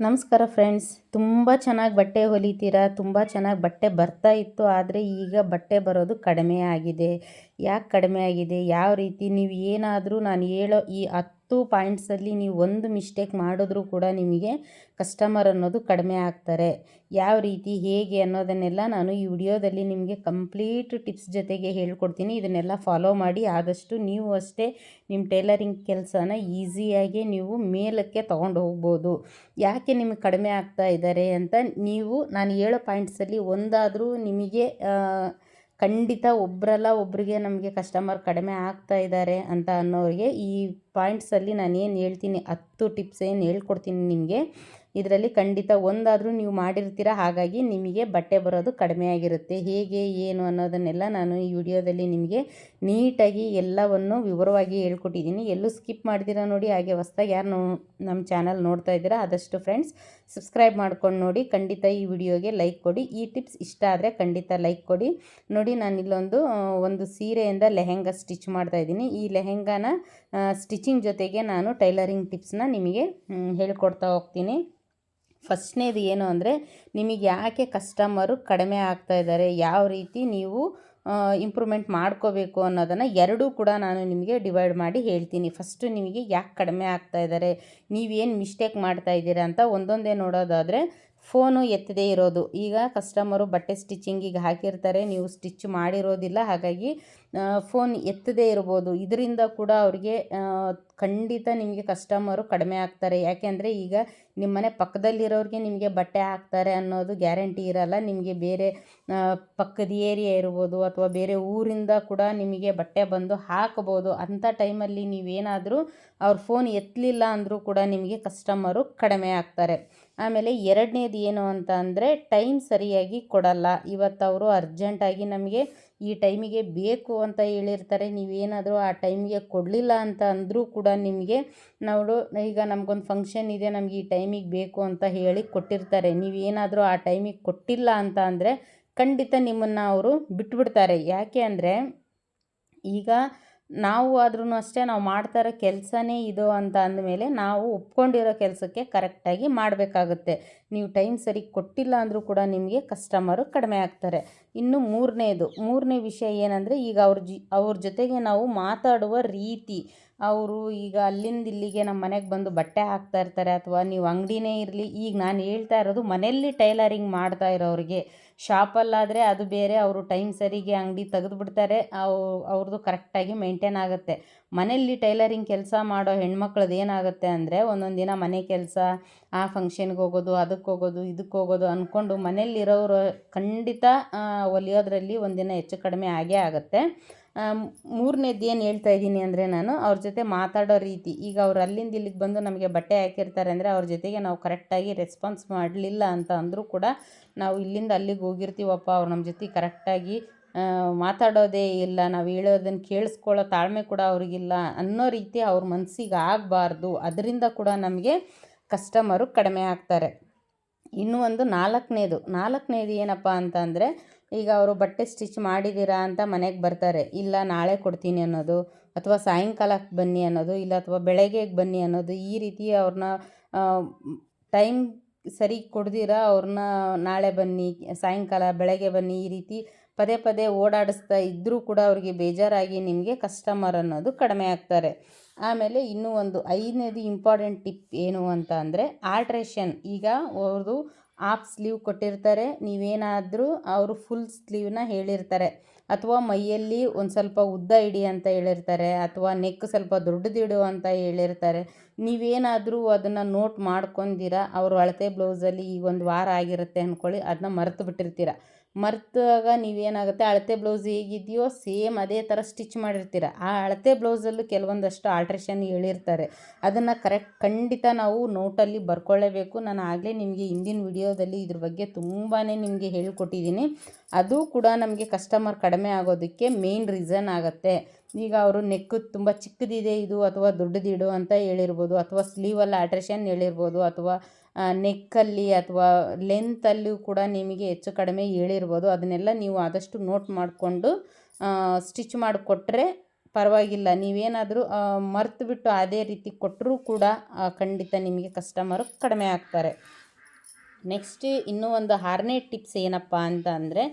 ನಮಸ್ಕಾರ ಫ್ರೆಂಡ್ಸ್. ತುಂಬ ಚೆನ್ನಾಗಿ ಬಟ್ಟೆ ಹೊಲಿತೀರಾ? ತುಂಬ ಚೆನ್ನಾಗಿ ಬಟ್ಟೆ ಬರ್ತಾ ಇತ್ತು. ಆದರೆ ಈಗ ಬಟ್ಟೆ ಬರೋದು ಕಡಿಮೆ ಆಗಿದೆ. ಯಾಕೆ ಕಡಿಮೆ ಆಗಿದೆ? ಯಾವ ರೀತಿ? ನೀವು ಏನಾದರೂ ನಾನು ಹೇಳೋ ಈ ಹತ್ತು ಪಾಯಿಂಟ್ಸಲ್ಲಿ ನೀವು ಒಂದು ಮಿಸ್ಟೇಕ್ ಮಾಡಿದ್ರೂ ಕೂಡ ನಿಮಗೆ ಕಸ್ಟಮರ್ ಅನ್ನೋದು ಕಡಿಮೆ ಆಗ್ತಾರೆ. ಯಾವ ರೀತಿ, ಹೇಗೆ ಅನ್ನೋದನ್ನೆಲ್ಲ ನಾನು ಈ ವಿಡಿಯೋದಲ್ಲಿ ನಿಮಗೆ ಕಂಪ್ಲೀಟ್ ಟಿಪ್ಸ್ ಜೊತೆಗೆ ಹೇಳ್ಕೊಡ್ತೀನಿ. ಇದನ್ನೆಲ್ಲ ಫಾಲೋ ಮಾಡಿ, ಆದಷ್ಟು ನೀವು ಅಷ್ಟೇ ನಿಮ್ಮ ಟೈಲರಿಂಗ್ ಕೆಲಸನ ಈಸಿಯಾಗಿ ನೀವು ಮೇಲಕ್ಕೆ ತೊಗೊಂಡು ಹೋಗ್ಬೋದು. ಯಾಕೆ ನಿಮಗೆ ಕಡಿಮೆ ಆಗ್ತಾ ಇದ್ದಾರೆ ಅಂತ ನೀವು, ನಾನು ಏಳು ಪಾಯಿಂಟ್ಸಲ್ಲಿ ಒಂದಾದರೂ ನಿಮಗೆ ಖಂಡಿತ ಒಬ್ಬರಲ್ಲ ಒಬ್ಬರಿಗೆ ನಮಗೆ ಕಸ್ಟಮರ್ ಕಡಿಮೆ ಆಗ್ತಾ ಇದ್ದಾರೆ ಅಂತ ಅನ್ನೋರಿಗೆ ಈ ಪಾಯಿಂಟ್ಸಲ್ಲಿ ನಾನು ಏನು ಹೇಳ್ತೀನಿ, ಹತ್ತು ಟಿಪ್ಸ್ ಏನು ಹೇಳ್ಕೊಡ್ತೀನಿ ನಿಮಗೆ. ಇದರಲ್ಲಿ ಖಂಡಿತ ಒಂದಾದರೂ ನೀವು ಮಾಡಿರ್ತೀರ, ಹಾಗಾಗಿ ನಿಮಗೆ ಬಟ್ಟೆ ಬರೋದು ಕಡಿಮೆ ಆಗಿರುತ್ತೆ. ಹೇಗೆ, ಏನು ಅನ್ನೋದನ್ನೆಲ್ಲ ನಾನು ಈ ವಿಡಿಯೋದಲ್ಲಿ ನಿಮಗೆ ನೀಟಾಗಿ ಎಲ್ಲವನ್ನು ವಿವರವಾಗಿ ಹೇಳ್ಕೊಟ್ಟಿದ್ದೀನಿ. ಎಲ್ಲೂ ಸ್ಕಿಪ್ ಮಾಡ್ದಿರ ನೋಡಿ, ಹಾಗೆ ಹೊಸ್ದಾಗಿ ಯಾರು ನಮ್ಮ ಚಾನಲ್ ನೋಡ್ತಾ ಇದ್ದೀರಾ, ಆದಷ್ಟು ಫ್ರೆಂಡ್ಸ್ ಸಬ್ಸ್ಕ್ರೈಬ್ ಮಾಡ್ಕೊಂಡು ನೋಡಿ, ಖಂಡಿತ ಈ ವಿಡಿಯೋಗೆ ಲೈಕ್ ಕೊಡಿ. ಈ ಟಿಪ್ಸ್ ಇಷ್ಟ ಆದರೆ ಖಂಡಿತ ಲೈಕ್ ಕೊಡಿ. ನೋಡಿ, ನಾನು ಇಲ್ಲೊಂದು ಒಂದು ಸೀರೆಯಿಂದ ಲೆಹೆಂಗಾ ಸ್ಟಿಚ್ ಮಾಡ್ತಾ ಇದ್ದೀನಿ. ಈ ಲೆಹೆಂಗಾನ ಸ್ಟಿಚಿಂಗ್ ಜೊತೆಗೆ ನಾನು ಟೈಲರಿಂಗ್ ಟಿಪ್ಸ್ನ ನಿಮಗೆ ಹೇಳ್ಕೊಡ್ತಾ ಹೋಗ್ತೀನಿ. ಫಸ್ಟ್ನೇದು ಏನು ಅಂದರೆ, ನಿಮಗೆ ಯಾಕೆ ಕಸ್ಟಮರು ಕಡಿಮೆ ಆಗ್ತಾ ಇದ್ದಾರೆ, ಯಾವ ರೀತಿ ನೀವು ಇಂಪ್ರೂವ್ಮೆಂಟ್ ಮಾಡ್ಕೋಬೇಕು ಅನ್ನೋದನ್ನು ಎರಡೂ ಕೂಡ ನಾನು ನಿಮಗೆ ಡಿವೈಡ್ ಮಾಡಿ ಹೇಳ್ತೀನಿ. ಫಸ್ಟು ನಿಮಗೆ ಯಾಕೆ ಕಡಿಮೆ ಆಗ್ತಾ ಇದ್ದಾರೆ ನೀವೇನು ಮಿಸ್ಟೇಕ್ ಮಾಡ್ತಾ ಇದ್ದೀರಾ ಅಂತ ಒಂದೊಂದೇ ನೋಡೋದಾದರೆ ಫೋನು ಎತ್ತದೇ ಇರೋದು. ಈಗ ಕಸ್ಟಮರು ಬಟ್ಟೆ ಸ್ಟಿಚಿಂಗಿಗೆ ಹಾಕಿರ್ತಾರೆ, ನೀವು ಸ್ಟಿಚ್ ಮಾಡಿರೋದಿಲ್ಲ, ಹಾಗಾಗಿ ಫೋನ್ ಎತ್ತದೇ ಇರ್ಬೋದು. ಇದರಿಂದ ಕೂಡ ಅವರಿಗೆ ಖಂಡಿತ ನಿಮಗೆ ಕಸ್ಟಮರು ಕಡಿಮೆ ಆಗ್ತಾರೆ. ಯಾಕೆಂದರೆ ಈಗ ನಿಮ್ಮ ಮನೆ ಪಕ್ಕದಲ್ಲಿರೋರಿಗೆ ನಿಮಗೆ ಬಟ್ಟೆ ಹಾಕ್ತಾರೆ ಅನ್ನೋದು ಗ್ಯಾರಂಟಿ ಇರಲ್ಲ. ನಿಮಗೆ ಬೇರೆ ಪಕ್ಕದ ಏರಿಯಾ ಇರ್ಬೋದು ಅಥವಾ ಬೇರೆ ಊರಿಂದ ಕೂಡ ನಿಮಗೆ ಬಟ್ಟೆ ಬಂದು ಹಾಕ್ಬೋದು. ಅಂಥ ಟೈಮಲ್ಲಿ ನೀವೇನಾದರೂ ಅವ್ರ ಫೋನ್ ಎತ್ತಲಿಲ್ಲ ಅಂದರೂ ಕೂಡ ನಿಮಗೆ ಕಸ್ಟಮರು ಕಡಿಮೆ ಆಗ್ತಾರೆ. ಆಮೇಲೆ ಎರಡನೇದು ಏನು ಅಂತ ಅಂದರೆ ಟೈಮ್ ಸರಿಯಾಗಿ ಕೊಡಲ್ಲ. ಇವತ್ತು ಅವರು ಅರ್ಜೆಂಟಾಗಿ ನಮಗೆ ಈ ಟೈಮಿಗೆ ಬೇಕು ಅಂತ ಹೇಳಿರ್ತಾರೆ. ನೀವೇನಾದರೂ ಆ ಟೈಮಿಗೆ ಕೊಡಲಿಲ್ಲ ಅಂತ ಅಂದರೂ ಕೂಡ ನಿಮಗೆ ನಾವು ಈಗ ನಮಗೊಂದು ಫಂಕ್ಷನ್ ಇದೆ, ನಮಗೆ ಈ ಟೈಮಿಗೆ ಬೇಕು ಅಂತ ಹೇಳಿ ಕೊಟ್ಟಿರ್ತಾರೆ. ನೀವೇನಾದರೂ ಆ ಟೈಮಿಗೆ ಕೊಟ್ಟಿಲ್ಲ ಅಂತ ಅಂದರೆ ಖಂಡಿತ ನಿಮ್ಮನ್ನು ಅವರು ಬಿಟ್ಬಿಡ್ತಾರೆ. ಯಾಕೆ ಅಂದರೆ ಈಗ ನಾವು ಆದ್ರೂ ಅಷ್ಟೇ ನಾವು ಮಾಡ್ತಾ ಇರೋ ಕೆಲಸನೇ ಇದು ಅಂತ ಅಂದಮೇಲೆ ನಾವು ಒಪ್ಕೊಂಡಿರೋ ಕೆಲಸಕ್ಕೆ ಕರೆಕ್ಟಾಗಿ ಮಾಡಬೇಕಾಗುತ್ತೆ. ನೀವು ಟೈಮ್ ಸರಿ ಕೊಟ್ಟಿಲ್ಲ ಅಂದರೂ ಕೂಡ ನಿಮಗೆ ಕಸ್ಟಮರು ಕಡಿಮೆ ಆಗ್ತಾರೆ. ಇನ್ನು ಮೂರನೇದು, ಮೂರನೇ ವಿಷಯ ಏನಂದರೆ ಈಗ ಅವ್ರ ಜಿ, ಅವ್ರ ಜೊತೆಗೆ ನಾವು ಮಾತಾಡುವ ರೀತಿ. ಅವರು ಈಗ ಅಲ್ಲಿಂದ ಇಲ್ಲಿಗೆ ನಮ್ಮ ಮನೆಗೆ ಬಂದು ಬಟ್ಟೆ ಹಾಕ್ತಾ ಇರ್ತಾರೆ ಅಥವಾ ನೀವು ಅಂಗಡಿನೇ ಇರಲಿ, ಈಗ ನಾನು ಹೇಳ್ತಾ ಇರೋದು ಮನೆಯಲ್ಲಿ ಟೈಲರಿಂಗ್ ಮಾಡ್ತಾ ಇರೋರಿಗೆ. ಶಾಪಲ್ಲಾದರೆ ಅದು ಬೇರೆ, ಅವರು ಟೈಮ್ ಸರಿಗೆ ಅಂಗಡಿ ತೆಗೆದುಬಿಡ್ತಾರೆ, ಅವು ಅವ್ರದ್ದು ಕರೆಕ್ಟಾಗಿ ಮೇಂಟೈನ್ ಆಗುತ್ತೆ. ಮನೆಯಲ್ಲಿ ಟೈಲರಿಂಗ್ ಕೆಲಸ ಮಾಡೋ ಹೆಣ್ಮಕ್ಳದ್ದು ಏನಾಗುತ್ತೆ ಅಂದರೆ, ಒಂದೊಂದು ದಿನ ಮನೆ ಕೆಲಸ, ಆ ಫಂಕ್ಷನ್ಗೆ ಹೋಗೋದು ಅದಕ್ಕೆ ಹೋಗೋದು ಇದಕ್ಕೆ ಹೋಗೋದು ಅಂದ್ಕೊಂಡು ಮನೆಯಲ್ಲಿರೋರು ಖಂಡಿತ ಹೊಲಿಯೋದ್ರಲ್ಲಿ ಒಂದಿನ ಹೆಚ್ಚು ಕಡಿಮೆ ಆಗೇ ಆಗುತ್ತೆ. ಮೂರನೇದು ಏನು ಹೇಳ್ತಾ ಇದ್ದೀನಿ ಅಂದರೆ ನಾನು ಅವ್ರ ಜೊತೆ ಮಾತಾಡೋ ರೀತಿ. ಈಗ ಅವ್ರು ಅಲ್ಲಿಂದ ಇಲ್ಲಿಗೆ ಬಂದು ನಮಗೆ ಬಟ್ಟೆ ಹಾಕಿರ್ತಾರೆ ಅಂದರೆ ಅವ್ರ ಜೊತೆಗೆ ನಾವು ಕರೆಕ್ಟಾಗಿ ರೆಸ್ಪಾನ್ಸ್ ಮಾಡಲಿಲ್ಲ ಅಂತ ಅಂದರೂ ಕೂಡ ನಾವು ಇಲ್ಲಿಂದ ಅಲ್ಲಿಗೆ ಹೋಗಿರ್ತೀವಪ್ಪ, ಅವ್ರು ನಮ್ಮ ಜೊತೆ ಕರೆಕ್ಟಾಗಿ ಮಾತಾಡೋದೇ ಇಲ್ಲ, ನಾವು ಹೇಳೋದನ್ನು ಕೇಳಿಸ್ಕೊಳ್ಳೋ ತಾಳ್ಮೆ ಕೂಡ ಅವ್ರಿಗಿಲ್ಲ ಅನ್ನೋ ರೀತಿ ಅವ್ರ ಮನಸ್ಸಿಗೆ ಆಗಬಾರ್ದು. ಅದರಿಂದ ಕೂಡ ನಮಗೆ ಕಸ್ಟಮರು ಕಡಿಮೆ ಆಗ್ತಾರೆ. ಇನ್ನೂ ಒಂದು ನಾಲ್ಕನೇದು. ನಾಲ್ಕನೇದು ಏನಪ್ಪ ಅಂತ ಅಂದರೆ ಈಗ ಅವರು ಬಟ್ಟೆ ಸ್ಟಿಚ್ ಮಾಡಿದ್ದೀರಾ ಅಂತ ಮನೆಗೆ ಬರ್ತಾರೆ. ಇಲ್ಲ, ನಾಳೆ ಕೊಡ್ತೀನಿ ಅನ್ನೋದು, ಅಥವಾ ಸಾಯಂಕಾಲಕ್ಕೆ ಬನ್ನಿ ಅನ್ನೋದು, ಇಲ್ಲ ಅಥವಾ ಬೆಳಗ್ಗೆಗೆ ಬನ್ನಿ ಅನ್ನೋದು, ಈ ರೀತಿ ಅವ್ರನ್ನ ಟೈಮ್ ಸರಿ ಕೊಡ್ದಿರ ಅವ್ರನ್ನ ನಾಳೆ ಬನ್ನಿ, ಸಾಯಂಕಾಲ ಬೆಳಗ್ಗೆ ಬನ್ನಿ, ಈ ರೀತಿ ಪದೇ ಪದೇ ಓಡಾಡಿಸ್ತಾ ಇದ್ದರೂ ಕೂಡ ಅವ್ರಿಗೆ ಬೇಜಾರಾಗಿ ನಿಮಗೆ ಕಸ್ಟಮರ್ ಅನ್ನೋದು ಕಡಿಮೆ ಆಗ್ತಾರೆ. ಆಮೇಲೆ ಇನ್ನೂ ಒಂದು ಐದನೇದು ಇಂಪಾರ್ಟೆಂಟ್ ಟಿಪ್ ಏನು ಅಂತ ಅಂದರೆ ಆಲ್ಟ್ರೇಷನ್. ಈಗ ಅವ್ರದ್ದು ಹಾಫ್ ಸ್ಲೀವ್ ಕೊಟ್ಟಿರ್ತಾರೆ, ನೀವೇನಾದರೂ ಅವರು ಫುಲ್ ಸ್ಲೀವ್ನ ಹೇಳಿರ್ತಾರೆ. ಅಥವಾ ಮೈಯಲ್ಲಿ ಒಂದು ಸ್ವಲ್ಪ ಉದ್ದ ಇಡಿ ಅಂತ ಹೇಳಿರ್ತಾರೆ, ಅಥವಾ ನೆಕ್ ಸ್ವಲ್ಪ ದೊಡ್ಡದಿಡು ಅಂತ ಹೇಳಿರ್ತಾರೆ. ನೀವೇನಾದರೂ ಅದನ್ನು ನೋಟ್ ಮಾಡ್ಕೊಂದಿರ ಅವರು ಅಳತೆ ಬ್ಲೌಸಲ್ಲಿ ಈಗ ಒಂದು ವಾರ ಆಗಿರುತ್ತೆ ಅಂದ್ಕೊಳ್ಳಿ ಅದನ್ನ ಮರೆತು ಬಿಟ್ಟಿರ್ತೀರ ಮರೆತಾಗ ನೀವೇನಾಗುತ್ತೆ, ಅಳತೆ ಬ್ಲೌಸ್ ಹೇಗಿದೆಯೋ ಸೇಮ್ ಅದೇ ಥರ ಸ್ಟಿಚ್ ಮಾಡಿರ್ತೀರ. ಆ ಅಳತೆ ಬ್ಲೌಸಲ್ಲೂ ಕೆಲವೊಂದಷ್ಟು ಆಲ್ಟ್ರೇಷನ್ ಹೇಳಿರ್ತಾರೆ. ಅದನ್ನು ಕರೆಕ್ಟ್ ಖಂಡಿತ ನಾವು ನೋಟಲ್ಲಿ ಬರ್ಕೊಳ್ಳೇಬೇಕು. ನಾನು ಆಗಲೇ ನಿಮಗೆ ಹಿಂದಿನ ವಿಡಿಯೋದಲ್ಲಿ ಇದ್ರ ಬಗ್ಗೆ ತುಂಬಾ ನಿಮಗೆ ಹೇಳಿಕೊಟ್ಟಿದ್ದೀನಿ. ಅದು ಕೂಡ ನಮಗೆ ಕಸ್ಟಮರ್ ಕಡಿಮೆ ಆಗೋದಕ್ಕೆ ಮೇನ್ ರೀಸನ್ ಆಗುತ್ತೆ. ಈಗ ಅವರು ನೆಕ್ಕು ತುಂಬ ಚಿಕ್ಕದಿದೆ ಇದು ಅಥವಾ ದೊಡ್ಡದಿಡು ಅಂತ ಹೇಳಿರ್ಬೋದು ಅಥವಾ ಸ್ಲೀವಲ್ಲಿ ಆಲ್ಟ್ರೇಷನ್ ಹೇಳಿರ್ಬೋದು ಅಥವಾ ನೆಕ್ಕಲ್ಲಿ ಅಥವಾ ಲೆಂತಲ್ಲೂ ಕೂಡ ನಿಮಗೆ ಹೆಚ್ಚು ಕಡಿಮೆ ಹೇಳಿರ್ಬೋದು. ಅದನ್ನೆಲ್ಲ ನೀವು ಆದಷ್ಟು ನೋಟ್ ಮಾಡಿಕೊಂಡು ಸ್ಟಿಚ್ ಮಾಡಿಕೊಟ್ರೆ ಪರವಾಗಿಲ್ಲ. ನೀವೇನಾದರೂ ಮರ್ತು ಬಿಟ್ಟು ಅದೇ ರೀತಿ ಕೊಟ್ಟರೂ ಕೂಡ ಖಂಡಿತ ನಿಮಗೆ ಕಸ್ಟಮರು ಕಡಿಮೆ ಆಗ್ತಾರೆ. ನೆಕ್ಸ್ಟ್ ಇನ್ನೂ ಒಂದು ಆರನೇ ಟಿಪ್ಸ್ ಏನಪ್ಪ ಅಂತ ಅಂದರೆ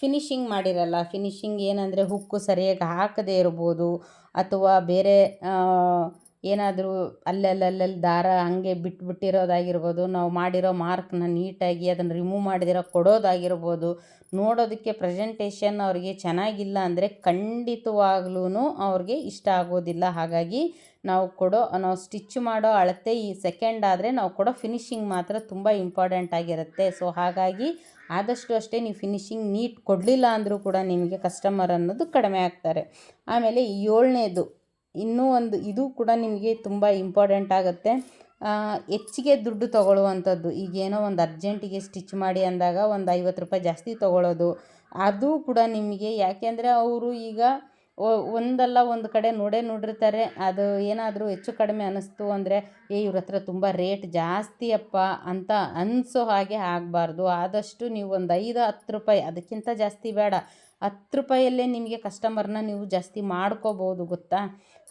ಫಿನಿಶಿಂಗ್ ಮಾಡಿರಲ್ಲ. ಫಿನಿಶಿಂಗ್ ಏನಂದರೆ, ಹುಕ್ಕು ಸರಿಯಾಗಿ ಹಾಕದೇ ಇರ್ಬೋದು, ಅಥವಾ ಬೇರೆ ಏನಾದರೂ ಅಲ್ಲಲ್ಲಲ್ಲಿ ದಾರ ಹಂಗೆ ಬಿಟ್ಬಿಟ್ಟಿರೋದಾಗಿರ್ಬೋದು, ನಾವು ಮಾಡಿರೋ ಮಾರ್ಕ್ನ ನೀಟಾಗಿ ಅದನ್ನು ರಿಮೂವ್ ಮಾಡಿದಿರೋ ಕೊಡೋದಾಗಿರ್ಬೋದು, ನೋಡೋದಕ್ಕೆ ಪ್ರೆಸೆಂಟೇಷನ್ ಅವ್ರಿಗೆ ಚೆನ್ನಾಗಿಲ್ಲ ಅಂದರೆ ಖಂಡಿತವಾಗ್ಲೂ ಅವ್ರಿಗೆ ಇಷ್ಟ ಆಗೋದಿಲ್ಲ. ಹಾಗಾಗಿ ನಾವು ಕೊಡೋ, ನಾವು ಸ್ಟಿಚ್ ಮಾಡೋ ಅಳತೆ ಈ ಸೆಕೆಂಡ್ ಆದರೆ ನಾವು ಕೊಡೋ ಫಿನಿಶಿಂಗ್ ಮಾತ್ರ ತುಂಬ ಇಂಪಾರ್ಟೆಂಟ್ ಆಗಿರುತ್ತೆ. ಸೊ ಹಾಗಾಗಿ ಆದಷ್ಟು ಅಷ್ಟೇ ನೀವು ಫಿನಿಶಿಂಗ್ ನೀಟ್ ಕೊಡಲಿಲ್ಲ ಅಂದರೂ ಕೂಡ ನಿಮಗೆ ಕಸ್ಟಮರ್ ಅನ್ನೋದು ಕಡಿಮೆ ಆಗ್ತಾರೆ. ಆಮೇಲೆ ಏಳನೇದು. ಇನ್ನೂ ಒಂದು ಇದು ಕೂಡ ನಿಮಗೆ ತುಂಬ ಇಂಪಾರ್ಟೆಂಟ್ ಆಗುತ್ತೆ. ಹೆಚ್ಚಿಗೆ ದುಡ್ಡು ತೊಗೊಳ್ಳುವಂಥದ್ದು. ಈಗೇನೋ ಒಂದು ಅರ್ಜೆಂಟಿಗೆ ಸ್ಟಿಚ್ ಮಾಡಿ ಅಂದಾಗ ಒಂದು ಐವತ್ತು ರೂಪಾಯಿ ಜಾಸ್ತಿ ತೊಗೊಳ್ಳೋದು. ಅದು ಕೂಡ ನಿಮಗೆ ಯಾಕೆಂದರೆ ಅವರು ಈಗ ಒಂದಲ್ಲ ಒಂದು ಕಡೆ ನೋಡೇ ನೋಡಿರ್ತಾರೆ. ಅದು ಏನಾದರೂ ಹೆಚ್ಚು ಕಡಿಮೆ ಅನ್ನಿಸ್ತು ಅಂದರೆ, ಏ, ಇವ್ರ ಹತ್ರ ತುಂಬ ರೇಟ್ ಜಾಸ್ತಿ ಅಪ್ಪ ಅಂತ ಅನಿಸೋ ಹಾಗೆ ಆಗಬಾರ್ದು. ಆದಷ್ಟು ನೀವು ಒಂದು ಐದು ಹತ್ತು ರೂಪಾಯಿ, ಅದಕ್ಕಿಂತ ಜಾಸ್ತಿ ಬೇಡ. ಹತ್ತು ರೂಪಾಯಲ್ಲೇ ನಿಮಗೆ ಕಸ್ಟಮರ್ನ ನೀವು ಜಾಸ್ತಿ ಮಾಡ್ಕೋಬೋದು ಗೊತ್ತಾ?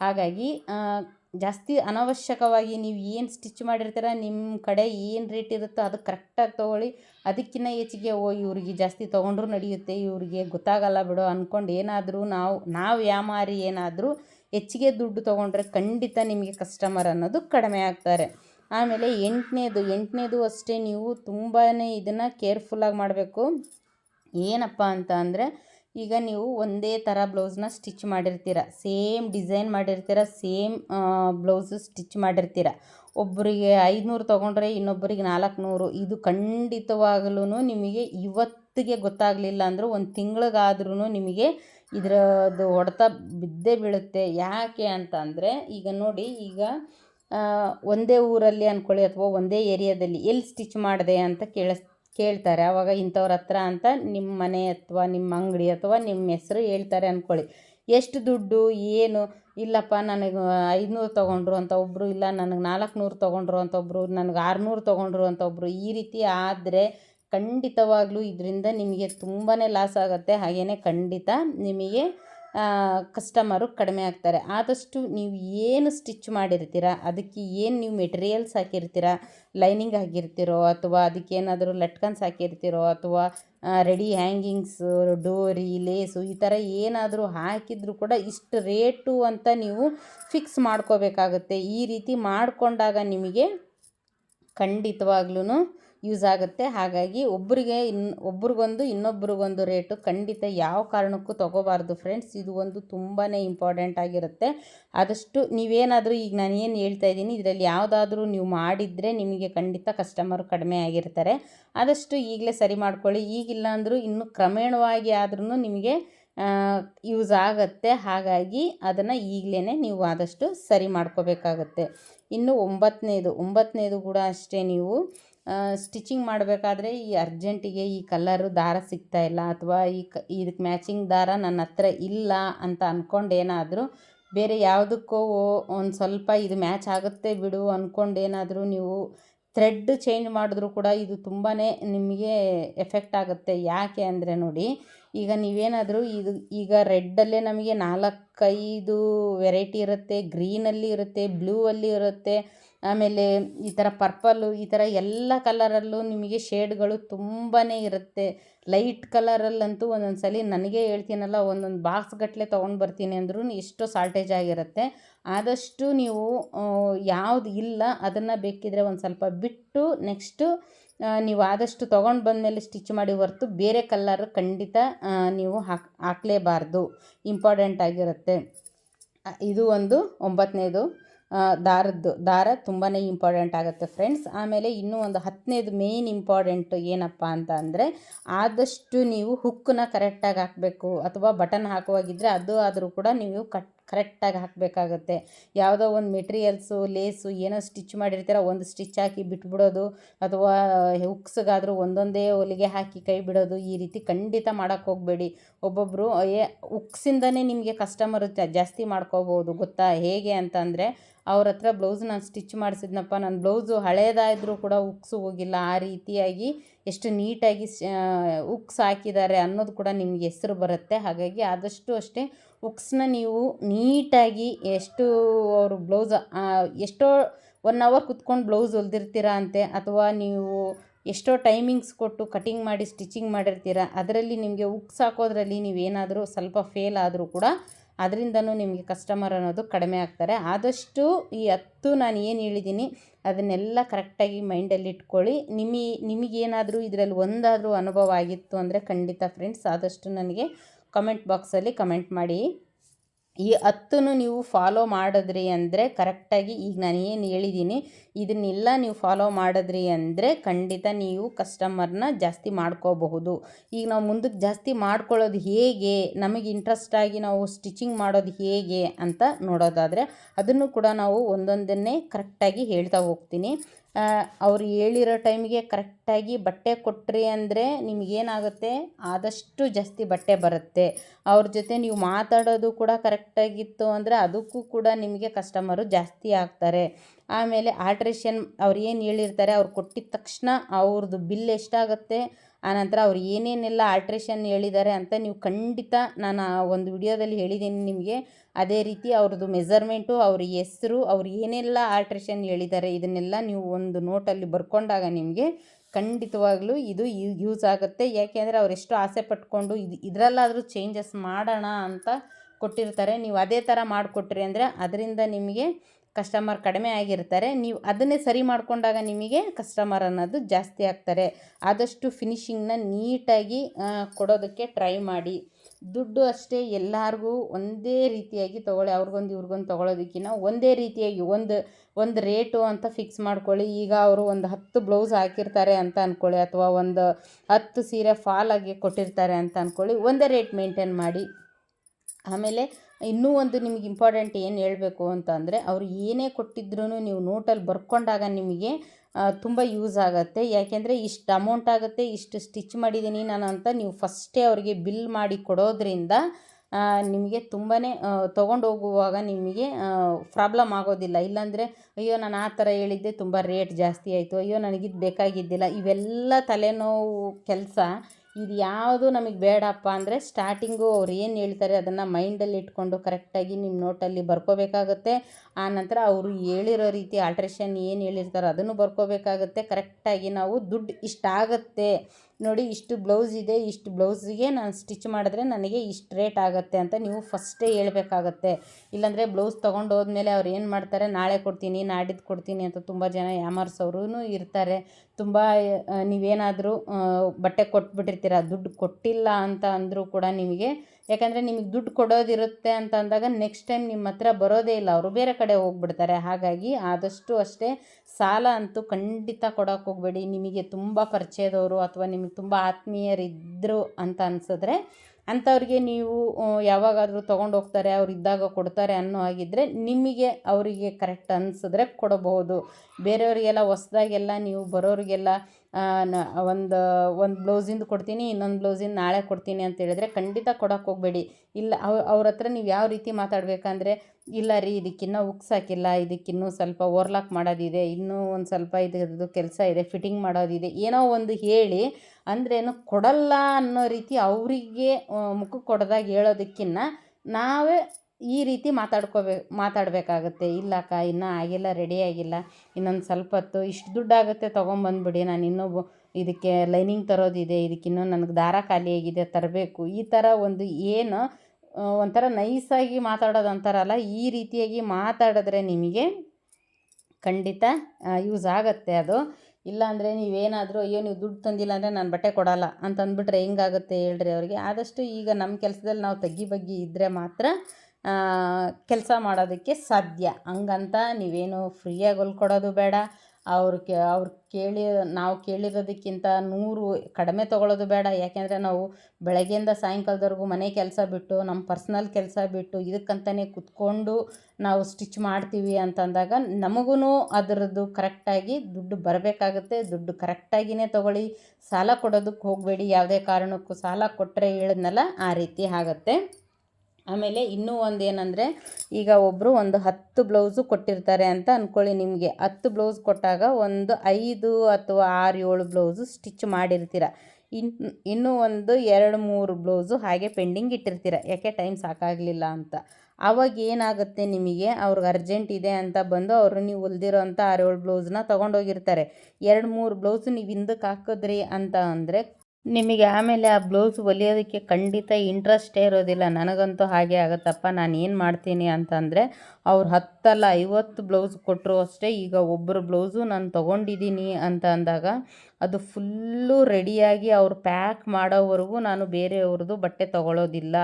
ಹಾಗಾಗಿ ಜಾಸ್ತಿ ಅನವಶ್ಯಕವಾಗಿ ನೀವು ಏನು ಸ್ಟಿಚ್ ಮಾಡಿರ್ತೀರ ನಿಮ್ಮ ಕಡೆ ಏನು ರೇಟ್ ಇರುತ್ತೋ ಅದು ಕರೆಕ್ಟಾಗಿ ತೊಗೊಳ್ಳಿ. ಅದಕ್ಕಿಂತ ಹೆಚ್ಚಿಗೆ, ಓ, ಇವ್ರಿಗೆ ಜಾಸ್ತಿ ತೊಗೊಂಡ್ರೂ ನಡೆಯುತ್ತೆ, ಇವ್ರಿಗೆ ಗೊತ್ತಾಗಲ್ಲ ಬಿಡು ಅಂದ್ಕೊಂಡು ಏನಾದರೂ ನಾವು ನಾವು ವ್ಯಾಮಾರಿ ಏನಾದರೂ ಹೆಚ್ಚಿಗೆ ದುಡ್ಡು ತೊಗೊಂಡ್ರೆ ಖಂಡಿತ ನಿಮಗೆ ಕಸ್ಟಮರ್ ಅನ್ನೋದು ಕಡಿಮೆ ಆಗ್ತಾರೆ. ಆಮೇಲೆ ಎಂಟನೇದು ಎಂಟನೇದು ಅಷ್ಟೇ ನೀವು ತುಂಬಾ ಇದನ್ನು ಕೇರ್ಫುಲ್ಲಾಗಿ ಮಾಡಬೇಕು. ಏನಪ್ಪ ಅಂತ ಅಂದರೆ ಈಗ ನೀವು ಒಂದೇ ಥರ ಬ್ಲೌಸ್ನ ಸ್ಟಿಚ್ ಮಾಡಿರ್ತೀರ. ಸೇಮ್ ಡಿಸೈನ್ ಮಾಡಿರ್ತೀರ ಸೇಮ್ ಬ್ಲೌಸು ಸ್ಟಿಚ್ ಮಾಡಿರ್ತೀರ. ಒಬ್ಬರಿಗೆ ಐದುನೂರು ತೊಗೊಂಡ್ರೆ ಇನ್ನೊಬ್ಬರಿಗೆ ನಾಲ್ಕುನೂರು. ಇದು ಖಂಡಿತವಾಗಲೂ ನಿಮಗೆ ಇವತ್ತಿಗೆ ಗೊತ್ತಾಗಲಿಲ್ಲ ಅಂದರೂ ಒಂದು ತಿಂಗಳಿಗಾದ್ರೂ ನಿಮಗೆ ಇದರದ್ದು ಹೊಡೆತ ಬಿದ್ದೇ ಬೀಳುತ್ತೆ. ಯಾಕೆ ಅಂತ ಈಗ ನೋಡಿ, ಈಗ ಒಂದೇ ಊರಲ್ಲಿ ಅಂದ್ಕೊಳ್ಳಿ ಅಥವಾ ಒಂದೇ ಏರಿಯಾದಲ್ಲಿ ಎಲ್ಲಿ ಸ್ಟಿಚ್ ಮಾಡಿದೆ ಅಂತ ಕೇಳಿಸ್ ಕೇಳ್ತಾರೆ. ಆವಾಗ ಇಂಥವ್ರ ಹತ್ರ ಅಂತ ನಿಮ್ಮ ಮನೆ ಅಥವಾ ನಿಮ್ಮ ಅಂಗಡಿ ಅಥವಾ ನಿಮ್ಮ ಹೆಸ್ರು ಹೇಳ್ತಾರೆ ಅಂದ್ಕೊಳ್ಳಿ ಎಷ್ಟು ದುಡ್ಡು, ಏನು? ಇಲ್ಲಪ್ಪ, ನನಗೆ ಐದುನೂರು ತೊಗೊಂಡ್ರು ಅಂತ ಒಬ್ಬರು ಇಲ್ಲ ನನಗೆ ನಾಲ್ಕುನೂರು ತೊಗೊಂಡ್ರು ಅಂತ ಒಬ್ಬರು ನನಗೆ ಆರುನೂರು ತೊಗೊಂಡ್ರು ಅಂತ ಒಬ್ಬರು ಈ ರೀತಿ ಆದರೆ ಖಂಡಿತವಾಗ್ಲೂ ಇದರಿಂದ ನಿಮಗೆ ತುಂಬಾ ಲಾಸ್ ಆಗುತ್ತೆ. ಹಾಗೆಯೇ ಖಂಡಿತ ನಿಮಗೆ ಕಸ್ಟಮರು ಕಡಿಮೆ ಆಗ್ತಾರೆ. ಆದಷ್ಟು ನೀವು ಏನು ಸ್ಟಿಚ್ ಮಾಡಿರ್ತೀರ, ಅದಕ್ಕೆ ಏನು ನೀವು ಮೆಟೀರಿಯಲ್ಸ್ ಹಾಕಿರ್ತೀರ ಲೈನಿಂಗ್ ಹಾಕಿರ್ತೀರೋ, ಅಥವಾ ಅದಕ್ಕೇನಾದರೂ ಲಟ್ಕನ್ಸ್ ಹಾಕಿರ್ತೀರೋ, ಅಥವಾ ರೆಡಿ ಹ್ಯಾಂಗಿಂಗ್ಸು ಡೋರಿ ಲೇಸು ಈ ಥರ ಏನಾದರೂ ಹಾಕಿದರೂ ಕೂಡ ಇಷ್ಟು ರೇಟು ಅಂತ ನೀವು ಫಿಕ್ಸ್ ಮಾಡ್ಕೋಬೇಕಾಗುತ್ತೆ. ಈ ರೀತಿ ಮಾಡಿಕೊಂಡಾಗ ನಿಮಗೆ ಖಂಡಿತವಾಗ್ಲೂ ಯೂಸ್ ಆಗುತ್ತೆ. ಹಾಗಾಗಿ ಒಬ್ಬರಿಗೆ ಇನ್, ಒಬ್ರಿಗೊಂದು ಇನ್ನೊಬ್ರಿಗೊಂದು ರೇಟು ಖಂಡಿತ ಯಾವ ಕಾರಣಕ್ಕೂ ತೊಗೋಬಾರ್ದು ಫ್ರೆಂಡ್ಸ್ ಇದು ಒಂದು ತುಂಬಾ ಇಂಪಾರ್ಟೆಂಟ್ ಆಗಿರುತ್ತೆ. ಆದಷ್ಟು ನೀವೇನಾದರೂ ಈಗ ನಾನು ಏನು ಹೇಳ್ತಾ ಇದ್ದೀನಿ, ಇದರಲ್ಲಿ ಯಾವುದಾದ್ರೂ ನೀವು ಮಾಡಿದರೆ ನಿಮಗೆ ಖಂಡಿತ ಕಸ್ಟಮರ್ ಕಡಿಮೆ ಆಗಿರ್ತಾರೆ. ಆದಷ್ಟು ಈಗಲೇ ಸರಿ ಮಾಡ್ಕೊಳ್ಳಿ. ಈಗಿಲ್ಲ ಅಂದರೂ ಇನ್ನು ಕ್ರಮೇಣವಾಗಿ ಆದ್ರೂ ನಿಮಗೆ ಯೂಸ್ ಆಗುತ್ತೆ. ಹಾಗಾಗಿ ಅದನ್ನು ಈಗಲೇ ನೀವು ಆದಷ್ಟು ಸರಿ ಮಾಡ್ಕೋಬೇಕಾಗತ್ತೆ. ಇನ್ನು ಒಂಬತ್ತನೇದು ಒಂಬತ್ತನೇದು ಕೂಡ ಅಷ್ಟೇ ನೀವು ಸ್ಟಿಚಿಂಗ್ ಮಾಡಬೇಕಾದ್ರೆ ಈ ಅರ್ಜೆಂಟಿಗೆ ಈ ಕಲ್ಲರು ದಾರ ಸಿಗ್ತಾ ಇಲ್ಲ ಅಥವಾ ಈ ಕ ಇದಕ್ಕೆ ಮ್ಯಾಚಿಂಗ್ ದಾರ ನನ್ನ ಹತ್ರ ಇಲ್ಲ ಅಂತ ಅಂದ್ಕೊಂಡು ಏನಾದರೂ ಬೇರೆ ಯಾವುದಕ್ಕೋ ಒಂದು ಸ್ವಲ್ಪ ಇದು ಮ್ಯಾಚ್ ಆಗುತ್ತೆ ಬಿಡು ಅಂದ್ಕೊಂಡು ಏನಾದರೂ ನೀವು ಥ್ರೆಡ್ ಚೇಂಜ್ ಮಾಡಿದ್ರೂ ಕೂಡ ಇದು ತುಂಬಾ ನಿಮಗೆ ಎಫೆಕ್ಟ್ ಆಗುತ್ತೆ. ಯಾಕೆ ಅಂದರೆ ನೋಡಿ, ಈಗ ನೀವೇನಾದರೂ ಇದು, ಈಗ ರೆಡ್ಡಲ್ಲೇ ನಮಗೆ ನಾಲ್ಕೈದು ವೆರೈಟಿ ಇರುತ್ತೆ ಗ್ರೀನಲ್ಲಿ ಇರುತ್ತೆ ಬ್ಲೂ ಅಲ್ಲಿ ಇರುತ್ತೆ ಆಮೇಲೆ ಈ ಥರ ಪರ್ಪಲ್ಲು, ಈ ಥರ ಎಲ್ಲ ಕಲರಲ್ಲೂ ನಿಮಗೆ ಶೇಡ್ಗಳು ತುಂಬಾ ಇರುತ್ತೆ. ಲೈಟ್ ಕಲರಲ್ಲಂತೂ ಒಂದೊಂದು ಸಲ ನನಗೆ ಹೇಳ್ತೀನಲ್ಲ, ಒಂದೊಂದು ಬಾಕ್ಸ್ ಗಟ್ಟಲೆ ತೊಗೊಂಡು ಬರ್ತೀನಿ ಅಂದ್ರೂ ಎಷ್ಟೋ ಸಾಲ್ಟೇಜ್ ಆಗಿರುತ್ತೆ. ಆದಷ್ಟು ನೀವು ಯಾವ್ದು ಇಲ್ಲ, ಅದನ್ನು ಬೇಕಿದ್ರೆ ಒಂದು ಸ್ವಲ್ಪ ಬಿಟ್ಟು ನೆಕ್ಸ್ಟು ನೀವು ಆದಷ್ಟು ತೊಗೊಂಡು ಬಂದಮೇಲೆ ಸ್ಟಿಚ್ ಮಾಡಿ ಹೊರತು ಬೇರೆ ಕಲ್ಲರ್ ಖಂಡಿತ ನೀವು ಹಾಕ್, ಹಾಕಲೇಬಾರ್ದು. ಇಂಪಾರ್ಟೆಂಟ್ ಆಗಿರುತ್ತೆ. ಇದು ಒಂದು. ಒಂಬತ್ತನೇದು ದಾರದ್ದು, ದಾರ ತುಂಬಾ ಇಂಪಾರ್ಟೆಂಟ್ ಆಗುತ್ತೆ ಫ್ರೆಂಡ್ಸ್ ಆಮೇಲೆ ಇನ್ನೂ ಒಂದು ಹತ್ತನೇದು ಮೇಯ್ನ್ ಇಂಪಾರ್ಟೆಂಟು ಏನಪ್ಪ ಅಂತ ಅಂದರೆ ಆದಷ್ಟು ನೀವು ಹುಕ್ಕನ್ನ ಕರೆಕ್ಟಾಗಿ ಹಾಕಬೇಕು ಅಥವಾ ಬಟನ್ ಹಾಕುವಾಗಿದ್ದರೆ ಅದು ಆದರೂ ಕೂಡ ನೀವು ಕಟ್ ಕರೆಕ್ಟಾಗಿ ಹಾಕಬೇಕಾಗುತ್ತೆ. ಯಾವುದೋ ಒಂದು ಮೆಟೀರಿಯಲ್ಸು, ಲೇಸು ಏನೋ ಸ್ಟಿಚ್ ಮಾಡಿರ್ತೀರ, ಒಂದು ಸ್ಟಿಚ್ ಹಾಕಿ ಬಿಟ್ಬಿಡೋದು ಅಥವಾ ಹುಕ್ಸ್ಗಾದರೂ ಒಂದೊಂದೇ ಹೊಲಿಗೆ ಹಾಕಿ ಕೈ ಬಿಡೋದು, ಈ ರೀತಿ ಖಂಡಿತ ಮಾಡೋಕ್ಕೆ ಹೋಗಬೇಡಿ. ಒಬ್ಬೊಬ್ಬರು ಏ ಹುಕ್ಸಿಂದನೇ ನಿಮಗೆ ಕಸ್ಟಮರ್ ಜಾಸ್ತಿ ಮಾಡ್ಕೋಬೋದು, ಗೊತ್ತಾ? ಹೇಗೆ ಅಂತಂದರೆ, ಅವ್ರ ಹತ್ರ ಬ್ಲೌಸ್ ನಾನು ಸ್ಟಿಚ್ ಮಾಡಿಸಿದ್ನಪ್ಪ ನನ್ನ ಬ್ಲೌಸು ಹಳೇದಾದರೂ ಕೂಡ ಉಕ್ಸು ಹೋಗಿಲ್ಲ. ಆ ರೀತಿಯಾಗಿ ಎಷ್ಟು ನೀಟಾಗಿ ಉಕ್ಸ್ ಹಾಕಿದ್ದಾರೆ ಅನ್ನೋದು ಕೂಡ ನಿಮಗೆ ಹೆಸರು ಬರುತ್ತೆ. ಹಾಗಾಗಿ ಆದಷ್ಟು ಅಷ್ಟೇ ಉಕ್ಸ್ನ ನೀವು ನೀಟಾಗಿ ಎಷ್ಟು ಅವರು ಬ್ಲೌಸ್ ಎಷ್ಟೋ ಒನ್ ಅವರ್ ಕುತ್ಕೊಂಡು ಬ್ಲೌಸ್ ಹೊಲ್ದಿರ್ತೀರ ಅಂತೆ, ಅಥವಾ ನೀವು ಎಷ್ಟೋ ಟೈಮಿಂಗ್ಸ್ ಕೊಟ್ಟು ಕಟಿಂಗ್ ಮಾಡಿ ಸ್ಟಿಚಿಂಗ್ ಮಾಡಿರ್ತೀರ, ಅದರಲ್ಲಿ ನಿಮಗೆ ಉಕ್ಸ್ ಹಾಕೋದ್ರಲ್ಲಿ ನೀವೇನಾದರೂ ಸ್ವಲ್ಪ ಫೇಲ್ ಆದರೂ ಕೂಡ ಅದರಿಂದನೂ ನಿಮಗೆ ಕಸ್ಟಮರ್ ಅನ್ನೋದು ಕಡಿಮೆ ಆಗ್ತಾರೆ. ಆದಷ್ಟು ಈ ಹತ್ತು ನಾನು ಏನು ಹೇಳಿದ್ದೀನಿ, ಅದನ್ನೆಲ್ಲ ಕರೆಕ್ಟಾಗಿ ಮೈಂಡಲ್ಲಿ ಇಟ್ಕೊಳ್ಳಿ. ನಿಮಗೆ ನಿಮಗೇನಾದರೂ ಇದರಲ್ಲಿ ಒಂದಾದರೂ ಅನುಭವ ಆಗಿತ್ತು ಅಂದರೆ ಖಂಡಿತ ಫ್ರೆಂಡ್ಸ್ ಆದಷ್ಟು ನನಗೆ ಕಮೆಂಟ್ ಬಾಕ್ಸಲ್ಲಿ ಕಮೆಂಟ್ ಮಾಡಿ. ಈ ಹತ್ತನ್ನು ನೀವು ಫಾಲೋ ಮಾಡಿದ್ರಿ ಅಂದರೆ ಕರೆಕ್ಟಾಗಿ ಈಗ ನಾನು ಏನು ಹೇಳಿದ್ದೀನಿ ಇದನ್ನೆಲ್ಲ ನೀವು ಫಾಲೋ ಮಾಡಿದ್ರಿ ಅಂದರೆ ಖಂಡಿತ ನೀವು ಕಸ್ಟಮರ್ನ ಜಾಸ್ತಿ ಮಾಡ್ಕೋಬಹುದು. ಈಗ ನಾವು ಮುಂದಕ್ಕೆ ಜಾಸ್ತಿ ಮಾಡ್ಕೊಳ್ಳೋದು ಹೇಗೆ, ನಮಗೆ ಇಂಟ್ರೆಸ್ಟ್ ಆಗಿ ನಾವು ಸ್ಟಿಚಿಂಗ್ ಮಾಡೋದು ಹೇಗೆ ಅಂತ ನೋಡೋದಾದರೆ, ಅದನ್ನು ಕೂಡ ನಾವು ಒಂದೊಂದನ್ನೇ ಕರೆಕ್ಟಾಗಿ ಹೇಳ್ತಾ ಹೋಗ್ತೀನಿ. ಅವ್ರು ಹೇಳಿರೋ ಟೈಮಿಗೆ ಕರೆಕ್ಟಾಗಿ ಬಟ್ಟೆ ಕೊಟ್ಟರಿ ಅಂದರೆ ನಿಮಗೇನಾಗುತ್ತೆ? ಆದಷ್ಟು ಜಾಸ್ತಿ ಬಟ್ಟೆ ಬರುತ್ತೆ. ಅವ್ರ ಜೊತೆ ನೀವು ಮಾತಾಡೋದು ಕೂಡ ಕರೆಕ್ಟಾಗಿತ್ತು ಅಂದರೆ ಅದಕ್ಕೂ ಕೂಡ ನಿಮಗೆ ಕಸ್ಟಮರು ಜಾಸ್ತಿ ಆಗ್ತಾರೆ. ಆಮೇಲೆ ಆಲ್ಟ್ರೇಷನ್ ಅವ್ರು ಏನು ಹೇಳಿರ್ತಾರೆ, ಅವ್ರು ಕೊಟ್ಟಿದ ತಕ್ಷಣ ಅವ್ರದ್ದು ಬಿಲ್ ಎಷ್ಟಾಗುತ್ತೆ? ಆನಂತರ ಅವ್ರು ಏನೇನೆಲ್ಲ ಆಲ್ಟ್ರೇಷನ್ ಹೇಳಿದ್ದಾರೆ ಅಂತ ನೀವು ಖಂಡಿತ ನಾನು ಒಂದು ವಿಡಿಯೋದಲ್ಲಿ ಹೇಳಿದ್ದೀನಿ ನಿಮಗೆ. ಅದೇ ರೀತಿ ಅವ್ರದ್ದು ಮೆಸರ್ಮೆಂಟು ಅವ್ರ ಹೆಸರು, ಅವ್ರು ಏನೆಲ್ಲ ಆಲ್ಟ್ರೇಷನ್ ಹೇಳಿದ್ದಾರೆ ಇದನ್ನೆಲ್ಲ ನೀವು ಒಂದು ನೋಟಲ್ಲಿ ಬರ್ಕೊಂಡಾಗ ನಿಮಗೆ ಖಂಡಿತವಾಗ್ಲೂ ಇದು ಯೂಸ್ ಆಗುತ್ತೆ. ಯಾಕೆಂದರೆ ಅವರೆಷ್ಟು ಆಸೆ ಪಟ್ಕೊಂಡು ಇದು, ಇದರಲ್ಲಾದರೂ ಚೇಂಜಸ್ ಮಾಡೋಣ ಅಂತ ಕೊಟ್ಟಿರ್ತಾರೆ. ನೀವು ಅದೇ ಥರ ಮಾಡಿಕೊಟ್ರಿ ಅಂದರೆ ಅದರಿಂದ ನಿಮಗೆ ಕಸ್ಟಮರ್ ಕಡಿಮೆ ಆಗಿರ್ತಾರೆ, ನೀವು ಅದನ್ನೇ ಸರಿ ಮಾಡಿಕೊಂಡಾಗ ನಿಮಗೆ ಕಸ್ಟಮರ್ ಅನ್ನೋದು ಜಾಸ್ತಿ ಆಗ್ತಾರೆ. ಆದಷ್ಟು ಫಿನಿಶಿಂಗ್ನ ನೀಟಾಗಿ ಕೊಡೋದಕ್ಕೆ ಟ್ರೈ ಮಾಡಿ. ದುಡ್ಡು ಅಷ್ಟೇ ಎಲ್ಲರಿಗೂ ಒಂದೇ ರೀತಿಯಾಗಿ ತೊಗೊಳ್ಳಿ, ಅವ್ರಿಗೊಂದು ಇವ್ರಿಗೊಂದು ತೊಗೊಳೋದಕ್ಕಿಂತ ಒಂದೇ ರೀತಿಯಾಗಿ ಒಂದು ಒಂದು ರೇಟು ಅಂತ ಫಿಕ್ಸ್ ಮಾಡ್ಕೊಳ್ಳಿ. ಈಗ ಅವರು ಒಂದು ಹತ್ತು ಬ್ಲೌಸ್ ಹಾಕಿರ್ತಾರೆ ಅಂತ ಅಂದ್ಕೊಳ್ಳಿ ಅಥವಾ ಒಂದು ಹತ್ತು ಸೀರೆ ಫಾಲಾಗಿ ಕೊಟ್ಟಿರ್ತಾರೆ ಅಂತ ಅಂದ್ಕೊಳ್ಳಿ ಒಂದೇ ರೇಟ್ ಮೇಂಟೈನ್ ಮಾಡಿ. ಆಮೇಲೆ ಇನ್ನೂ ಒಂದು ನಿಮಗೆ ಇಂಪಾರ್ಟೆಂಟ್ ಏನು ಹೇಳಬೇಕು ಅಂತ ಅಂದರೆ ಅವರು ಏನೇ ಕೊಟ್ಟಿದ್ರೂ ನೀವು ನೋಟಲ್ಲಿ ಬರ್ಕೊಂಡಾಗ ನಿಮಗೆ ತುಂಬ ಯೂಸ್ ಆಗುತ್ತೆ. ಯಾಕೆಂದರೆ ಇಷ್ಟು ಅಮೌಂಟ್ ಆಗುತ್ತೆ, ಇಷ್ಟು ಸ್ಟಿಚ್ ಮಾಡಿದ್ದೀನಿ ನಾನು ಅಂತ ನೀವು ಫಸ್ಟೇ ಅವರಿಗೆ ಬಿಲ್ ಮಾಡಿ ಕೊಡೋದ್ರಿಂದ ನಿಮಗೆ ತುಂಬಾ ತೊಗೊಂಡು ಹೋಗುವಾಗ ನಿಮಗೆ ಪ್ರಾಬ್ಲಮ್ ಆಗೋದಿಲ್ಲ. ಇಲ್ಲಾಂದರೆ, ಅಯ್ಯೋ, ನಾನು ಆ ಥರ ಹೇಳಿದ್ದೆ, ತುಂಬ ರೇಟ್ ಜಾಸ್ತಿ ಆಯಿತು. ಅಯ್ಯೋ, ನನಗಿದು ಬೇಕಾಗಿದ್ದಿಲ್ಲ. ಇವೆಲ್ಲ ತಲೆನೋವು ಕೆಲಸ. ಇದು ಯಾವುದು ನಮಗೆ ಬೇಡಪ್ಪ ಅಂದರೆ ಸ್ಟಾರ್ಟಿಂಗು ಅವ್ರು ಏನು ಹೇಳ್ತಾರೆ ಅದನ್ನು ಮೈಂಡಲ್ಲಿ ಇಟ್ಕೊಂಡು ಕರೆಕ್ಟಾಗಿ ನಿಮ್ಮ ನೋಟಲ್ಲಿ ಬರ್ಕೋಬೇಕಾಗುತ್ತೆ. ಆ ನಂತರ ಅವರು ಹೇಳಿರೋ ರೀತಿ ಆಲ್ಟ್ರೇಷನ್ ಏನು ಹೇಳಿರ್ತಾರೋ ಅದನ್ನು ಬರ್ಕೋಬೇಕಾಗುತ್ತೆ. ಕರೆಕ್ಟಾಗಿ ನಾವು ದುಡ್ಡು ಇಷ್ಟಾಗುತ್ತೆ. ನೋಡಿ ಇಷ್ಟು ಬ್ಲೌಸ್ ಇದೆ, ಇಷ್ಟು ಬ್ಲೌಸಿಗೆ ನಾನು ಸ್ಟಿಚ್ ಮಾಡಿದ್ರೆ ನನಗೆ ಇಷ್ಟು ರೇಟ್ ಆಗುತ್ತೆ ಅಂತ ನೀವು ಫಸ್ಟೇ ಹೇಳ್ಬೇಕಾಗತ್ತೆ. ಇಲ್ಲಾಂದರೆ ಬ್ಲೌಸ್ ತೊಗೊಂಡು ಹೋದ್ಮೇಲೆ ಅವ್ರು ಏನು ಮಾಡ್ತಾರೆ, ನಾಳೆ ಕೊಡ್ತೀನಿ, ನಾಡಿದ್ದು ಕೊಡ್ತೀನಿ ಅಂತ ತುಂಬ ಜನ ಯಾಮಾರಿಸೋರು ಇರ್ತಾರೆ. ತುಂಬ ನೀವೇನಾದರೂ ಬಟ್ಟೆ ಕೊಟ್ಬಿಟ್ಟಿರ್ತೀರ, ದುಡ್ಡು ಕೊಟ್ಟಿಲ್ಲ ಅಂತ ಅಂದರೂ ಕೂಡ ನಿಮಗೆ ಯಾಕಂದರೆ ನಿಮಗೆ ದುಡ್ಡು ಕೊಡೋದಿರುತ್ತೆ ಅಂತ ಅಂದಾಗ ನೆಕ್ಸ್ಟ್ ಟೈಮ್ ನಿಮ್ಮ ಹತ್ರ ಬರೋದೇ ಇಲ್ಲ. ಅವರು ಬೇರೆ ಕಡೆ ಹೋಗ್ಬಿಡ್ತಾರೆ. ಹಾಗಾಗಿ ಆದಷ್ಟು ಅಷ್ಟೇ ಸಾಲ ಅಂತೂ ಖಂಡಿತ ಕೊಡೋಕೆ ಹೋಗಬೇಡಿ. ನಿಮಗೆ ತುಂಬ ಪರಿಚಯದವರು ಅಥವಾ ನಿಮಗೆ ತುಂಬ ಆತ್ಮೀಯರಿದ್ದರು ಅಂತ ಅನಿಸಿದ್ರೆ ಅಂಥವ್ರಿಗೆ ನೀವು ಯಾವಾಗಾದರೂ ತೊಗೊಂಡು ಹೋಗ್ತಾರೆ, ಅವ್ರು ಇದ್ದಾಗ ಕೊಡ್ತಾರೆ ಅನ್ನೋ ಹಾಗಿದ್ದರೆ ನಿಮಗೆ ಅವರಿಗೆ ಕರೆಕ್ಟ್ ಅನಿಸಿದ್ರೆ ಕೊಡಬಹುದು. ಬೇರೆಯವರಿಗೆಲ್ಲ ಹೊಸ್ದಾಗೆಲ್ಲ ನೀವು ಬರೋರಿಗೆಲ್ಲ ಒಂದು ಒಂದು ಬ್ಲೌಸಿಂದು ಕೊಡ್ತೀನಿ, ಇನ್ನೊಂದು ಬ್ಲೌಸಿಂದು ನಾಳೆ ಕೊಡ್ತೀನಿ ಅಂತ ಹೇಳಿದ್ರೆ ಖಂಡಿತ ಕೊಡೋಕೆ ಹೋಗಬೇಡಿ. ಇಲ್ಲ, ಅವ್, ಅವ್ರ ಹತ್ರ ನೀವು ಯಾವ ರೀತಿ ಮಾತಾಡಬೇಕಂದ್ರೆ, ಇಲ್ಲ ರೀ, ಇದಕ್ಕಿನ್ನ ಉಕ್ಸ್ ಹಾಕಿಲ್ಲ, ಇದಕ್ಕಿನ್ನೂ ಸ್ವಲ್ಪ ಓರ್ಲಾಕ್ ಮಾಡೋದಿದೆ, ಇನ್ನೂ ಒಂದು ಸ್ವಲ್ಪ ಇದು ಕೆಲಸ ಇದೆ, ಫಿಟ್ಟಿಂಗ್ ಮಾಡೋದಿದೆ, ಏನೋ ಒಂದು ಹೇಳಿ, ಅಂದ್ರೇನು ಕೊಡಲ್ಲ ಅನ್ನೋ ರೀತಿ ಅವರಿಗೆ ಮುಖಕ್ಕೆ ಕೊಡ್ದಾಗ ಹೇಳೋದಕ್ಕಿನ್ನ ನಾವೇ ಈ ರೀತಿ ಮಾತಾಡ್ಕೋಬೇ, ಮಾತಾಡಬೇಕಾಗತ್ತೆ. ಇಲ್ಲಕ್ಕ, ಇನ್ನೂ ಆಗಿಲ್ಲ ರೆಡಿ ಆಗಿಲ್ಲ. ಇನ್ನೊಂದು ಸ್ವಲ್ಪ ಹೊತ್ತು ಇಷ್ಟು ದುಡ್ಡಾಗುತ್ತೆ, ತೊಗೊಂಬಂದ್ಬಿಡಿ. ನಾನು ಇನ್ನೂ ಇದಕ್ಕೆ ಲೈನಿಂಗ್ ತರೋದಿದೆ. ಇದಕ್ಕಿನ್ನೂ ನನಗೆ ದಾರ ಖಾಲಿಯಾಗಿದೆ ತರಬೇಕು. ಈ ಥರ ಒಂದು ಏನು ಒಂಥರ ನೈಸಾಗಿ ಮಾತಾಡೋದು ಅಂತಾರಲ್ಲ ಈ ರೀತಿಯಾಗಿ ಮಾತಾಡಿದ್ರೆ ನಿಮಗೆ ಖಂಡಿತ ಯೂಸ್ ಆಗುತ್ತೆ ಅದು. ಇಲ್ಲಾಂದರೆ ನೀವೇನಾದರೂ, ಅಯ್ಯೋ, ನೀವು ದುಡ್ಡು ತಂದಿಲ್ಲ ಅಂದರೆ ನಾನು ಬಟ್ಟೆ ಕೊಡೋಲ್ಲ ಅಂತ ಅಂದ್ಬಿಟ್ರೆ ಹೆಂಗಾಗುತ್ತೆ ಹೇಳ್ರಿ ಅವರಿಗೆ. ಆದಷ್ಟು ಈಗ ನಮ್ಮ ಕೆಲಸದಲ್ಲಿ ನಾವು ತಗ್ಗಿ ಬಗ್ಗಿ ಇದ್ದರೆ ಮಾತ್ರ ಕೆಲಸ ಮಾಡೋದಕ್ಕೆ ಸಾಧ್ಯ. ಹಂಗಂತ ನೀವೇನು ಫ್ರೀಯಾಗಿ ಹೊಲ್ಕೊಡೋದು ಬೇಡ. ಅವ್ರು ಕೇ, ಅವ್ರು ಕೇಳಿ, ನಾವು ಕೇಳಿರೋದಕ್ಕಿಂತ ನೂರು ಕಡಿಮೆ ತೊಗೊಳ್ಳೋದು ಬೇಡ. ಯಾಕೆಂದರೆ ನಾವು ಬೆಳಗ್ಗೆಯಿಂದ ಸಾಯಂಕಾಲದವರೆಗೂ ಮನೆ ಕೆಲಸ ಬಿಟ್ಟು ನಮ್ಮ ಪರ್ಸ್ನಲ್ ಕೆಲಸ ಬಿಟ್ಟು ಇದಕ್ಕಂತಲೇ ಕುತ್ಕೊಂಡು ನಾವು ಸ್ಟಿಚ್ ಮಾಡ್ತೀವಿ ಅಂತಂದಾಗ ನಮಗೂ ಅದರದ್ದು ಕರೆಕ್ಟಾಗಿ ದುಡ್ಡು ಬರಬೇಕಾಗುತ್ತೆ. ದುಡ್ಡು ಕರೆಕ್ಟಾಗಿಯೇ ತೊಗೊಳ್ಳಿ. ಸಾಲ ಕೊಡೋದಕ್ಕೆ ಹೋಗಬೇಡಿ. ಯಾವುದೇ ಕಾರಣಕ್ಕೂ ಸಾಲ ಕೊಟ್ಟರೆ ಹೇಳಿದ್ನಲ್ಲ, ಆ ರೀತಿ ಆಗುತ್ತೆ. ಆಮೇಲೆ ಇನ್ನೂ ಒಂದು ಏನಂದರೆ ಈಗ ಒಬ್ಬರು ಒಂದು ಹತ್ತು ಬ್ಲೌಸು ಕೊಟ್ಟಿರ್ತಾರೆ ಅಂತ ಅಂದ್ಕೊಳ್ಳಿ ನಿಮಗೆ. ಹತ್ತು ಬ್ಲೌಸ್ ಕೊಟ್ಟಾಗ ಒಂದು ಐದು ಅಥವಾ ಆರು, ಏಳು ಬ್ಲೌಸು ಸ್ಟಿಚ್ ಮಾಡಿರ್ತೀರ. ಇನ್, ಇನ್ನೂ ಒಂದು ಎರಡು, ಮೂರು ಬ್ಲೌಸು ಹಾಗೆ ಪೆಂಡಿಂಗ್ ಇಟ್ಟಿರ್ತೀರ. ಯಾಕೆ ಟೈಮ್ ಸಾಕಾಗಲಿಲ್ಲ ಅಂತ. ಆವಾಗ ಏನಾಗುತ್ತೆ ನಿಮಗೆ? ಅವ್ರಿಗೆ ಅರ್ಜೆಂಟ್ ಇದೆ ಅಂತ ಬಂದು ಅವರು ನೀವು ಹೊಲ್ದಿರೋ ಅಂಥ ಏಳು ಬ್ಲೌಸ್ನ ತೊಗೊಂಡೋಗಿರ್ತಾರೆ. ಎರಡು, ಮೂರು ಬ್ಲೌಸು ನೀವು ಹಿಂದಕ್ಕೆ ಹಾಕಿದ್ರಿ ಅಂತ ಅಂದರೆ ನಿಮಗೆ ಆಮೇಲೆ ಆ ಬ್ಲೌಸ್ ಹೊಲಿಯೋದಕ್ಕೆ ಖಂಡಿತ ಇಂಟ್ರೆಸ್ಟೇ ಇರೋದಿಲ್ಲ. ನನಗಂತೂ ಹಾಗೆ ಆಗುತ್ತಪ್ಪ. ನಾನು ಏನು ಮಾಡ್ತೀನಿ ಅಂತಂದರೆ, ಅವ್ರು ಹತ್ತಲ್ಲ ಐವತ್ತು ಬ್ಲೌಸ್ ಕೊಟ್ಟರು ಅಷ್ಟೇ, ಈಗ ಒಬ್ಬರು ಬ್ಲೌಸು ನಾನು ತೊಗೊಂಡಿದ್ದೀನಿ ಅಂತ ಅಂದಾಗ, ಅದು ಫುಲ್ಲು ರೆಡಿಯಾಗಿ ಅವ್ರು ಪ್ಯಾಕ್ ಮಾಡೋವರೆಗೂ ನಾನು ಬೇರೆಯವ್ರದ್ದು ಬಟ್ಟೆ ತೊಗೊಳ್ಳೋದಿಲ್ಲ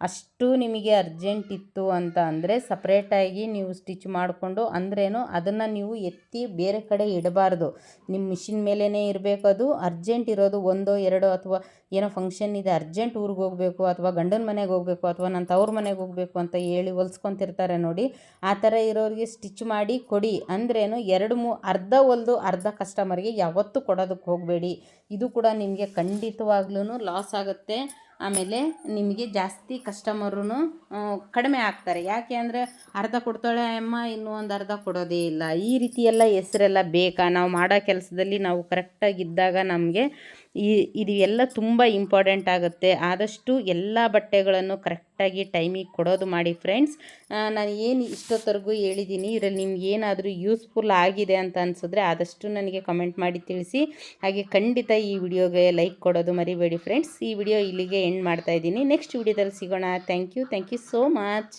ಅಷ್ಟು ನಿಮಗೆ ಅರ್ಜೆಂಟ್ ಇತ್ತು ಅಂತ ಅಂದರೆ ಸಪ್ರೇಟಾಗಿ ನೀವು ಸ್ಟಿಚ್ ಮಾಡಿಕೊಂಡು ಅಂದ್ರೇನು ಅದನ್ನು ನೀವು ಎತ್ತಿ ಬೇರೆ ಕಡೆ ಇಡಬಾರ್ದು. ನಿಮ್ಮ ಮಿಷಿನ್ ಮೇಲೇ ಇರಬೇಕು ಅದು. ಅರ್ಜೆಂಟ್ ಇರೋದು ಒಂದೋ ಎರಡೋ ಅಥವಾ ಏನೋ ಫಂಕ್ಷನ್ ಇದೆ, ಅರ್ಜೆಂಟ್ ಊರಿಗೆ ಹೋಗಬೇಕು ಅಥವಾ ಗಂಡನ ಮನೆಗೆ ಹೋಗಬೇಕು ಅಥವಾ ನನ್ನ ತವ್ರ ಮನೆಗೆ ಹೋಗಬೇಕು ಅಂತ ಹೇಳಿ ಹೊಲ್ಸ್ಕೊತಿರ್ತಾರೆ ನೋಡಿ. ಆ ಥರ ಇರೋರಿಗೆ ಸ್ಟಿಚ್ ಮಾಡಿ ಕೊಡಿ. ಅಂದ್ರೇನು ಎರಡು ಮೂ, ಅರ್ಧ ಒಲ್ದು ಅರ್ಧ ಕಸ್ಟಮರ್ಗೆ ಯಾವತ್ತೂ ಕೊಡೋದಕ್ಕೆ ಹೋಗಬೇಡಿ. ಇದು ಕೂಡ ನಿಮಗೆ ಖಂಡಿತವಾಗ್ಲೂ ಲಾಸ್ ಆಗುತ್ತೆ. ಆಮೇಲೆ ನಿಮಗೆ ಜಾಸ್ತಿ ಕಸ್ಟಮರೂ ಕಡಿಮೆ ಆಗ್ತಾರೆ. ಯಾಕೆ ಅಂದರೆ ಅರ್ಧ ಕೊಡ್ತಾಳೆ ಅಮ್ಮ, ಇನ್ನೂ ಒಂದು ಅರ್ಧ ಕೊಡೋದೇ ಇಲ್ಲ. ಈ ರೀತಿಯೆಲ್ಲ ಹೆಸರೆಲ್ಲ ಬೇಕಾ? ನಾವು ಮಾಡೋ ಕೆಲಸದಲ್ಲಿ ನಾವು ಕರೆಕ್ಟಾಗಿದ್ದಾಗ ನಮಗೆ ಈ, ಇದು ಎಲ್ಲ ತುಂಬ ಇಂಪಾರ್ಟೆಂಟ್ ಆಗುತ್ತೆ. ಆದಷ್ಟು ಎಲ್ಲ ಬಟ್ಟೆಗಳನ್ನು ಕರೆಕ್ಟಾಗಿ ಟೈಮಿಗೆ ಕೊಡೋದು ಮಾಡಿ ಫ್ರೆಂಡ್ಸ್ ನಾನು ಏನು ಇಷ್ಟೊತ್ತರೆಗೂ ಹೇಳಿದ್ದೀನಿ ಇದರಲ್ಲಿ ನಿಮ್ಗೆ ಏನಾದರೂ ಯೂಸ್ಫುಲ್ ಆಗಿದೆ ಅಂತ ಅನಿಸಿದ್ರೆ ಆದಷ್ಟು ನನಗೆ ಕಮೆಂಟ್ ಮಾಡಿ ತಿಳಿಸಿ. ಹಾಗೆ ಖಂಡಿತ ಈ ವಿಡಿಯೋಗೆ ಲೈಕ್ ಕೊಡೋದು ಮರಿಬೇಡಿ ಫ್ರೆಂಡ್ಸ್ ಈ ವಿಡಿಯೋ ಇಲ್ಲಿಗೆ ಎಂಡ್ ಮಾಡ್ತಾ ಇದ್ದೀನಿ. ನೆಕ್ಸ್ಟ್ ವಿಡಿಯೋದಲ್ಲಿ ಸಿಗೋಣ. Thank you thank you so much